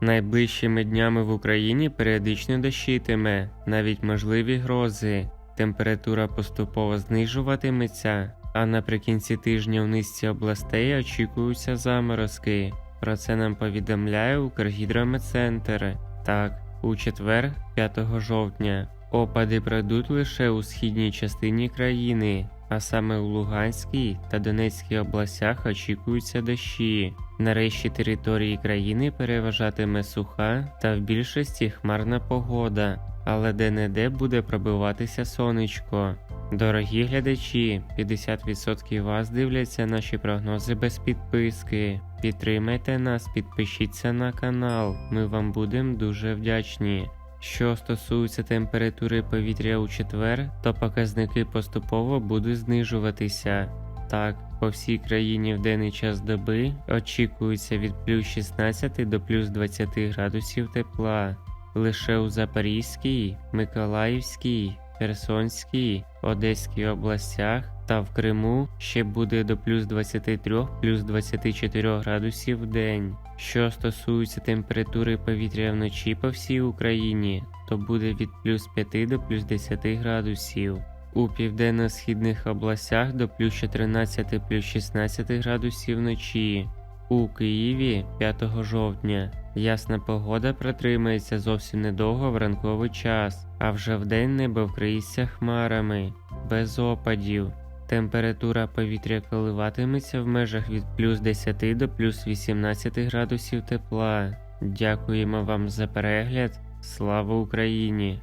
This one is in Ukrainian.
Найближчими днями в Україні періодично дощитиме, навіть можливі грози. Температура поступово знижуватиметься, а наприкінці тижня в низці областей очікуються заморозки. Про це нам повідомляє Укргідрометцентр. Так, у четвер, 5 жовтня, опади пройдуть лише у східній частині країни, а саме у Луганській та Донецькій областях очікуються дощі. На решті території країни переважатиме суха та в більшості хмарна погода, але де-не-де буде пробиватися сонечко. Дорогі глядачі, 50% вас дивляться наші прогнози без підписки. Підтримайте нас, підпишіться на канал, ми вам будемо дуже вдячні. Що стосується температури повітря у четвер, то показники поступово будуть знижуватися. Так, по всій країні в денний час доби очікується від плюс 16 до плюс 20 градусів тепла. Лише у Запорізькій, Миколаївській, Херсонській, Одеській областях та в Криму ще буде до плюс 23 плюс 24 градусів в день. Що стосується температури повітря вночі по всій Україні, то буде від плюс 5 до плюс 10 градусів. У південно-східних областях до плюс 14 плюс 16 градусів вночі. У Києві 5 жовтня ясна погода протримається зовсім недовго в ранковий час, а вже вдень небо вкриється хмарами, без опадів. Температура повітря коливатиметься в межах від плюс 10 до плюс 18 градусів тепла. Дякуємо вам за перегляд. Слава Україні!